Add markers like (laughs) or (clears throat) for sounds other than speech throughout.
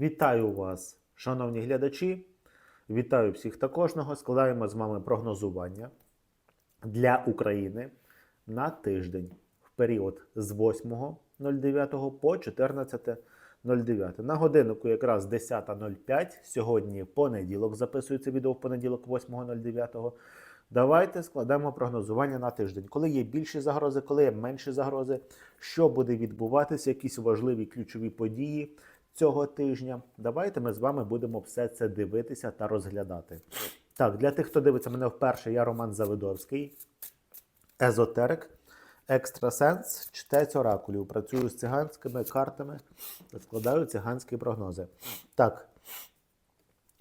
Вітаю вас, шановні глядачі. Вітаю всіх та кожного. Складаємо з вами прогнозування для України на тиждень в період з 8.09 по 14.09. На годиннику якраз 10.05. Сьогодні понеділок. Записується відео в понеділок 8.09. Давайте складемо прогнозування на тиждень. Коли є більші загрози, коли є менші загрози, що буде відбуватися, якісь важливі ключові події цього тижня. Давайте ми з вами будемо все це дивитися та розглядати. Так, для тих, хто дивиться мене вперше, я Роман Завидовський, езотерик, екстрасенс, чтець оракулів. Працюю з циганськими картами, складаю циганські прогнози. Так,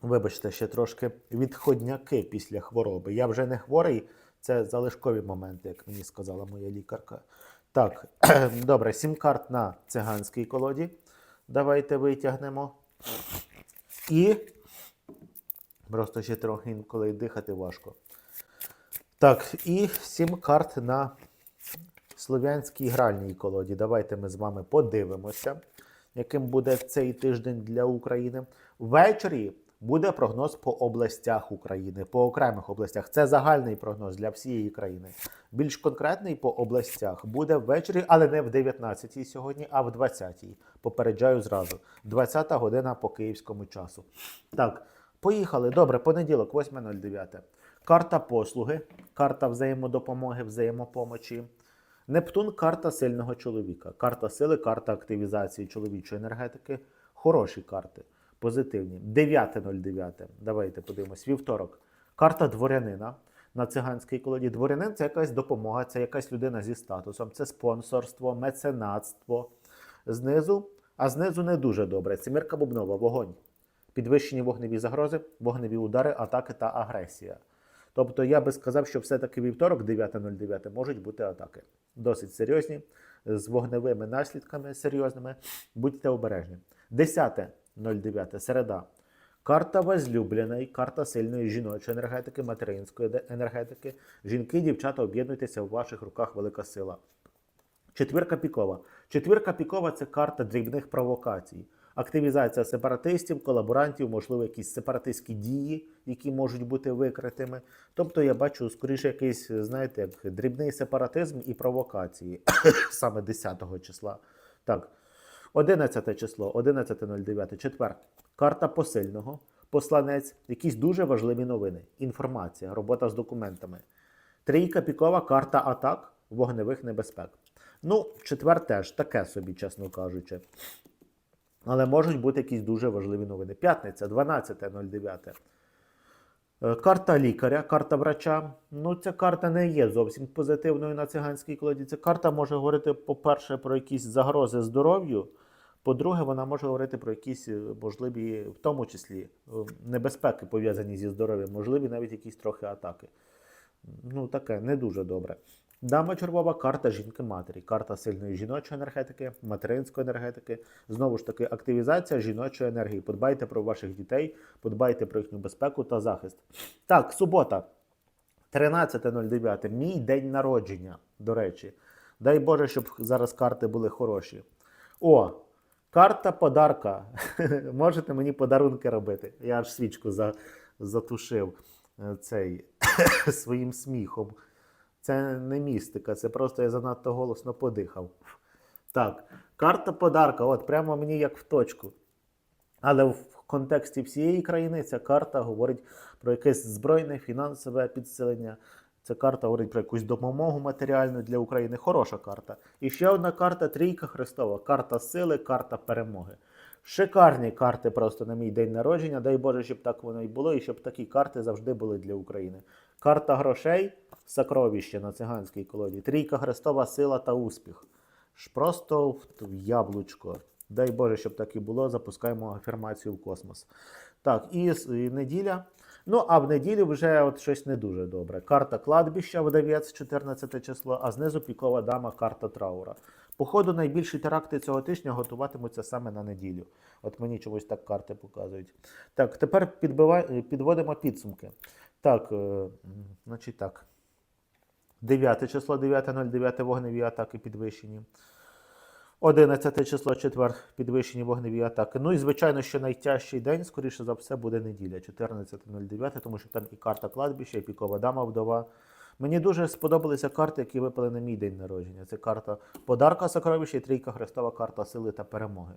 вибачте, ще трошки відходняки після хвороби. Я вже не хворий, це залишкові моменти, як мені сказала моя лікарка. Так, (clears throat) добре, сім карт на циганській колоді. Давайте витягнемо. І просто ще трохи інколи дихати важко. Так, і сім карт на слов'янській гральній колоді. Давайте ми з вами подивимося, яким буде цей тиждень для України. Ввечері буде прогноз по областях України, по окремих областях. Це загальний прогноз для всієї країни. Більш конкретний по областях буде ввечері, але не в 19-й сьогодні, а в 20-й. Попереджаю зразу. 20 година по київському часу. Так, поїхали. Добре, понеділок, 8.09. Карта послуги, карта взаємодопомоги, взаємопомочі. Нептун карта сильного чоловіка. Карта сили, карта активізації чоловічої енергетики. Хороші карти, позитивні. 9.09. Давайте подивимось. Вівторок. Карта дворянина на циганській колоді. Дворянин це якась допомога, це якась людина зі статусом, це спонсорство, меценатство. Знизу, а знизу не дуже добре. Сімірка бубнова, вогонь. Підвищені вогневі загрози, вогневі удари, атаки та агресія. Тобто я би сказав, що все-таки вівторок, 9.09, можуть бути атаки. Досить серйозні, з вогневими наслідками серйозними. Будьте обережні. 10.09, середа. Карта возлюбленої, карта сильної жіночої енергетики, материнської енергетики. Жінки, дівчата, об'єднуйтеся у ваших руках велика сила. Четвірка пікова. Четвірка пікова це карта дрібних провокацій. Активізація сепаратистів, колаборантів, можливо, якісь сепаратистські дії, які можуть бути викритими. Тобто я бачу скоріше якийсь, знаєте, як дрібний сепаратизм і провокації (coughs) саме 10 числа. Так, 11 число, 11.09, четвер. Карта посильного, посланець, якісь дуже важливі новини, інформація, робота з документами. Трійка пікова, карта атак, вогневих небезпек. Ну, четвер теж таке собі, чесно кажучи. Але можуть бути якісь дуже важливі новини. П'ятниця, 12.09. Е, Карта лікаря, карта врача. Ну, ця карта не є зовсім позитивною на циганській колоді. Ця карта може говорити, по-перше, про якісь загрози здоров'ю. По-друге, вона може говорити про якісь е, можливі, в тому числі, е, небезпеки пов'язані зі здоров'ям, можливі навіть якісь трохи атаки. Ну, таке не дуже добре. Дама червова карта жінки-матері, карта сильної жіночої енергетики, материнської енергетики. Знову ж таки, активізація жіночої енергії. Подбайте про ваших дітей, подбайте про їхню безпеку та захист. Так, субота, 13.09. Мій день народження, до речі. Дай Боже, щоб зараз карти були хороші. О, карта подарка. (laughs) Можете мені подарунки робити. Я аж свічку за, затушив е, цей (coughs) своїм сміхом. Це не містика, це просто я занадто голосно подихав. Так, карта подарка, от прямо мені як в точку. Але в контексті всієї країни ця карта говорить про якесь збройне фінансове підсилення. Ця карта говорить про якусь допомогу матеріальну для України. Хороша карта. І ще одна карта Трійка Христова. Карта сили, карта перемоги. Шикарні карти просто на мій день народження. Дай Боже, щоб так воно і було, і щоб такі карти завжди були для України. Карта грошей, сокровище на циганській колоді. Трійка Христова, сила та успіх. Просто в, яблучко. Дай Боже, щоб так і було. Запускаємо афірмацію в космос. Так, і, і неділя. Ну, а в неділю вже от щось не дуже добре. Карта кладбища, вдавець, 14 число, а знизу пікова дама, карта траура. Походу, найбільші теракти цього тижня готуватимуться саме на неділю. От мені чомусь так карти показують. Так, тепер підбивай, підводимо підсумки. Так, е, значить так. 9 число, 9.09 вогневі атаки підвищені. 11 число четвер підвищені вогневі атаки. Ну і звичайно, що найтяжчий день, скоріше за все, буде неділя, 14.09, тому що там і карта кладбища, і пікова дама вдова. Мені дуже сподобалися карти, які випали на мій день народження. Це карта подарка сокровища і трійка Христова, карта сили та перемоги.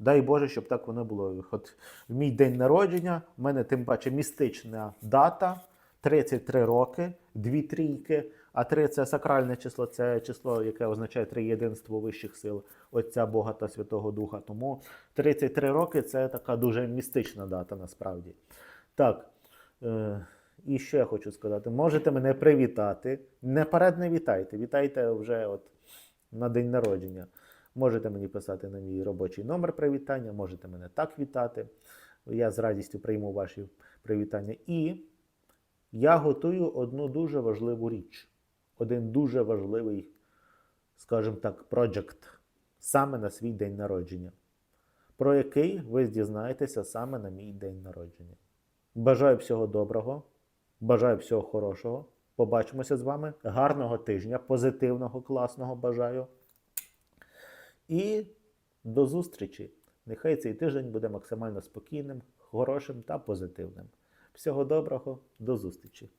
Дай Боже, щоб так воно було. От в мій день народження, в мене тим паче містична дата, 33 роки, дві трійки, а три це сакральне число, це число, яке означає триєдинство вищих сил Отця Бога та Святого Духа. Тому 33 роки це така дуже містична дата насправді. Так. Е- і ще хочу сказати: можете мене привітати. Наперед не вітайте. Вітайте вже от на день народження. Можете мені писати на мій робочий номер привітання, можете мене так вітати. Я з радістю прийму ваші привітання. І я готую одну дуже важливу річ. Один дуже важливий, скажімо так, проджект саме на свій день народження, про який ви дізнаєтеся саме на мій день народження. Бажаю всього доброго, бажаю всього хорошого. Побачимося з вами. Гарного тижня, позитивного, класного бажаю. І до зустрічі. Нехай цей тиждень буде максимально спокійним, хорошим та позитивним. Всього доброго, до зустрічі!